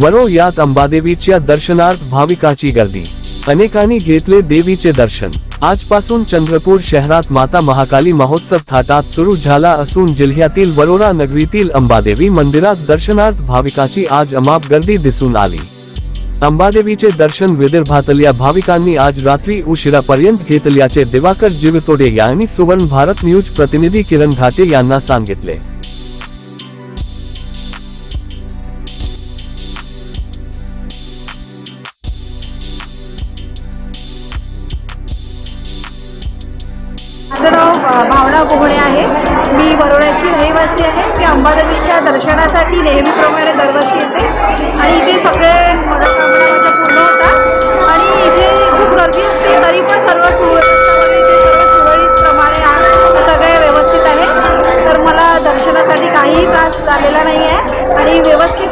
वरो यात अंबादेवीच्या दर्शनार्थ भाविकाची गर्दी. अनेकांनी घेतले देवीचे दर्शन. आजपासून चंद्रपूर शहरात माता महाकाली महोत्सव थाटात सुरू झाला असून जिल्ह्यातील वरोरा नगरीतील अंबादेवी मंदिरात दर्शनार्थ भाविकाची आज अमाप गर्दी दिसून आली. अंबादेवीचे दर्शन विदर्भातल्या भाविकांनी आज रात्री उशिरापर्यंत घेतल्याचे दिवाकर जीवतोडे यांनी सुवर्ण भारत न्यूज प्रतिनिधी किरण घाटे यांना सांगितले. माझं नाव भावना बोहणे आहे. मी बरोड्याची रहिवासी आहे. मी अंबादेवीच्या दर्शनासाठी नेहमीप्रमाणे दरवर्षी येते. आणि इथे सगळे माझ्या पूर्ण होतात आणि इथे खूप गर्दी असते तरी पण सर्व सुव्यवस्था वगैरे इथे सर्व सुरळीतप्रमाणे सगळे व्यवस्थित आहे. तर मला दर्शनासाठी काहीही त्रास झालेला नाही आहे आणि व्यवस्थित